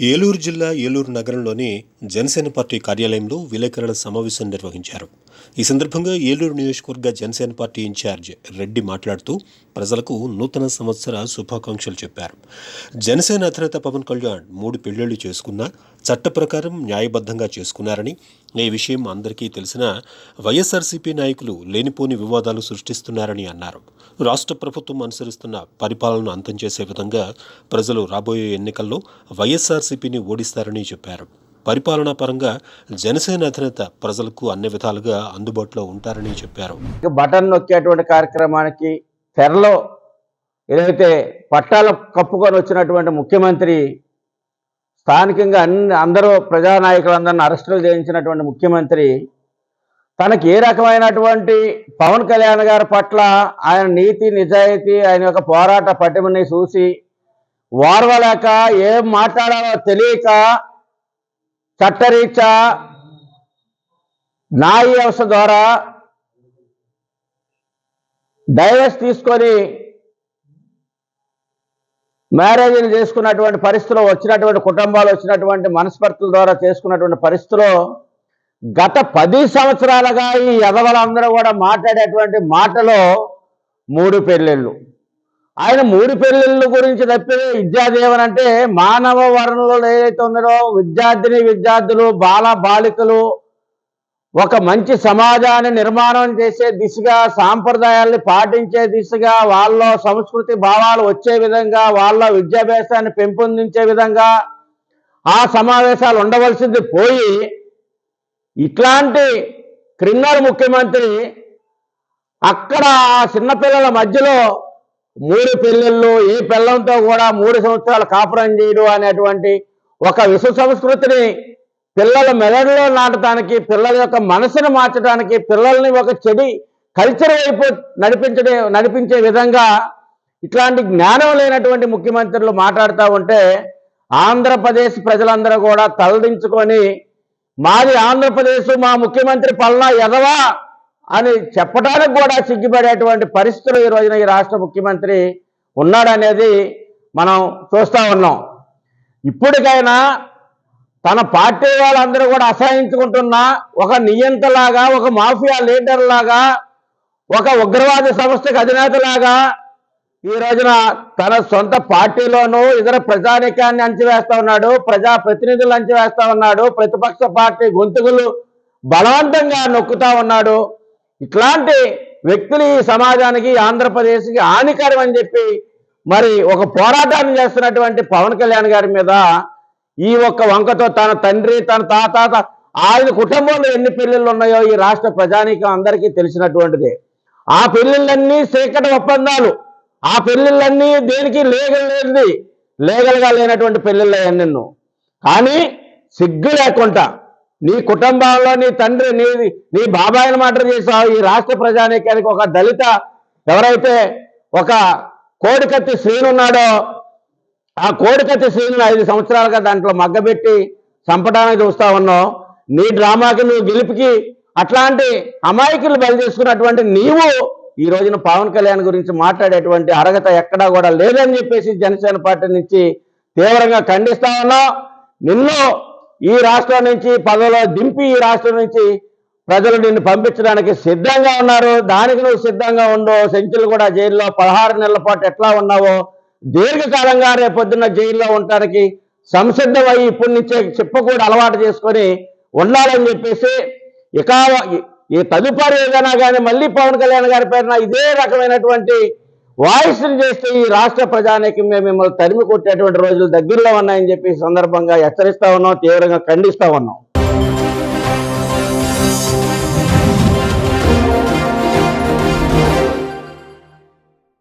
ఏలూరు జిల్లా ఏలూరు నగరంలోని జనసేన పార్టీ కార్యాలయంలో విలేకరుల సమావేశం నిర్వహించారు. ఈ సందర్భంగా ఏలూరు నియోజకవర్గ జనసేన పార్టీ ఇన్ఛార్జ్ రెడ్డి మాట్లాడుతూ ప్రజలకు నూతన సంవత్సర శుభాకాంక్షలు చెప్పారు. జనసేన అధినేత పవన్ కళ్యాణ్ మూడు పెళ్ళిళ్ళు చేసుకున్నా చట్ట ప్రకారం న్యాయబద్ధంగా చేసుకున్నారని ఈ విషయం అందరికీ తెలిసిన వైఎస్ఆర్సీపీ నాయకులు లేనిపోని వివాదాలు సృష్టిస్తున్నారని అన్నారు. రాష్ట్ర ప్రభుత్వం అనుసరిస్తున్న పరిపాలనను అంతం చేసే విధంగా ప్రజలు రాబోయే ఎన్నికల్లో వైఎస్ఆర్సీపీని ఓడిస్తారని చెప్పారు. పరిపాలనా పరంగా జనసేన అధినేత ప్రజలకు అన్ని విధాలుగా అందుబాటులో ఉంటారని చెప్పారు. బటన్ నొక్కేటువంటి కార్యక్రమానికి తెరలో ఏదైతే పట్టాల కప్పుకొని వచ్చినటువంటి ముఖ్యమంత్రి స్థానికంగా అన్ని అందరూ ప్రజానాయకులందరిని అరెస్టులు చేయించినటువంటి ముఖ్యమంత్రి తనకి ఏ రకమైనటువంటి పవన్ కళ్యాణ్ గారి పట్ల ఆయన నీతి నిజాయితీ ఆయన యొక్క పోరాట పటిమని చూసి ఓర్వలేక ఏం మాట్లాడాలో తెలియక చట్టరీత్యా న్యాయ వ్యవస్థ ద్వారా డైవర్స్ తీసుకొని మ్యారేజీలు చేసుకున్నటువంటి పరిస్థితిలో వచ్చినటువంటి కుటుంబాలు వచ్చినటువంటి మనస్పర్తుల ద్వారా చేసుకున్నటువంటి పరిస్థితిలో గత పది సంవత్సరాలుగా ఈ ఎదవలందరూ కూడా మాట్లాడేటువంటి మాటలో మూడు పెళ్ళిళ్ళు. ఆయన మూడు పెళ్ళిళ్ళు గురించి తప్పి విద్యాదేవన్ అంటే మానవ వరణలో ఏదైతే ఉన్నదో విద్యార్థిని విద్యార్థులు బాల బాలికలు ఒక మంచి సమాజాన్ని నిర్మాణం చేసే దిశగా సాంప్రదాయాల్ని పాటించే దిశగా వాళ్ళ సంస్కృతి భావాలు వచ్చే విధంగా వాళ్ళ విద్యాభ్యాసాన్ని పెంపొందించే విధంగా ఆ సమావేశాలు ఉండవలసింది పోయి ఇట్లాంటి క్రిమినల్ ముఖ్యమంత్రి అక్కడ ఆ చిన్నపిల్లల మధ్యలో మూడు పెళ్ళిళ్ళు ఈ పిల్లలతో కూడా మూడు సంవత్సరాలు కాపురం చేయడం అనేటువంటి ఒక విశ్వ సంస్కృతిని పిల్లల మెదడులో నాటడానికి పిల్లల యొక్క మనసును మార్చడానికి పిల్లల్ని ఒక చెడి కల్చర్ వైపు నడిపించడే నడిపించే విధంగా ఇట్లాంటి జ్ఞానం లేనటువంటి ముఖ్యమంత్రులు మాట్లాడుతూ ఉంటే ఆంధ్రప్రదేశ్ ప్రజలందరూ కూడా తలదించుకొని మాది ఆంధ్రప్రదేశ్ మా ముఖ్యమంత్రి పల్నా ఎదవా అని చెప్పడానికి కూడా సిగ్గుపడేటువంటి పరిస్థితులు ఈ రోజున ఈ రాష్ట్ర ముఖ్యమంత్రి ఉన్నాడనేది మనం చూస్తూ ఉన్నాం. ఇప్పటికైనా తన పార్టీ వాళ్ళందరూ కూడా అసహించుకుంటున్న ఒక నియంతలాగా ఒక మాఫియా లీడర్ లాగా ఒక ఉగ్రవాద సంస్థకు అధినేతలాగా ఈ రోజున తన సొంత పార్టీలోనూ ఇతర ప్రజానికాన్ని అంచివేస్తా ఉన్నాడు ప్రజా ప్రతినిధులు అంచివేస్తా ఉన్నాడు ప్రతిపక్ష పార్టీ గొంతుకులు బలవంతంగా నొక్కుతా ఉన్నాడు. ఇట్లాంటి వ్యక్తులు ఈ సమాజానికి ఆంధ్రప్రదేశ్కి హానికరం అని చెప్పి మరి ఒక పోరాటాన్ని చేస్తున్నటువంటి పవన్ కళ్యాణ్ గారి మీద ఈ ఒక్క వంకతో తన తండ్రి తన తాత ఆయన కుటుంబంలో ఎన్ని పెళ్ళిళ్ళు ఉన్నాయో ఈ రాష్ట్ర ప్రజానీకం అందరికీ తెలిసినటువంటిదే. ఆ పెళ్ళిళ్ళన్నీ సేకట ఒప్పందాలు. ఆ పెళ్ళిళ్ళన్నీ దేనికి లేగల్ లేనిది లీగల్గా లేనటువంటి పెళ్ళిళ్ళు నిన్ను కానీ సిగ్గు లేకుండా నీ కుటుంబంలో నీ తండ్రి నీ నీ బాబాయిని మాట చేసావు ఈ రాష్ట్ర ప్రజానీకానికి ఒక దళిత ఎవరైతే ఒక కోడికత్తి శ్రీనున్నాడో ఆ కోడికత్తి శ్రీను ఐదు సంవత్సరాలుగా దాంట్లో మగ్గబెట్టి చంపడానికి చూస్తా ఉన్నావు. నీ డ్రామాకి నువ్వు గెలుపుకి అట్లాంటి అమాయకులు బయలుదేసుకున్నటువంటి నీవు ఈ రోజున పవన్ కళ్యాణ్ గురించి మాట్లాడేటువంటి అర్హత ఎక్కడా కూడా లేదని చెప్పేసి జనసేన పార్టీ నుంచి తీవ్రంగా ఖండిస్తా ఉన్నాం. నిన్ను ఈ రాష్ట్రం నుంచి పదవిలో దింపి ఈ రాష్ట్రం నుంచి ప్రజలు నిన్ను పంపించడానికి సిద్ధంగా ఉన్నారు. దానికి నువ్వు సిద్ధంగా ఉండవు సెంచులు కూడా జైల్లో పదహారు నెలల పాటు ఎట్లా ఉన్నావో దీర్ఘకాలంగా రేపొద్దున్న జైల్లో ఉండటానికి సంసిద్ధమై ఇప్పటి నుంచే చెప్పకూడ అలవాటు చేసుకొని ఉండాలని చెప్పేసి ఇక ఈ తదుపరి ఏదైనా కానీ మళ్ళీ పవన్ కళ్యాణ్ గారి పేరున ఇదే రకమైనటువంటి వాయిస్ని చేస్తే ఈ రాష్ట్ర ప్రజానికి మేము మిమ్మల్ని తరిమి కొట్టేటువంటి రోజులు దగ్గరలో ఉన్నాయని చెప్పి సందర్భంగా హెచ్చరిస్తా ఉన్నాం తీవ్రంగా ఖండిస్తా ఉన్నాం.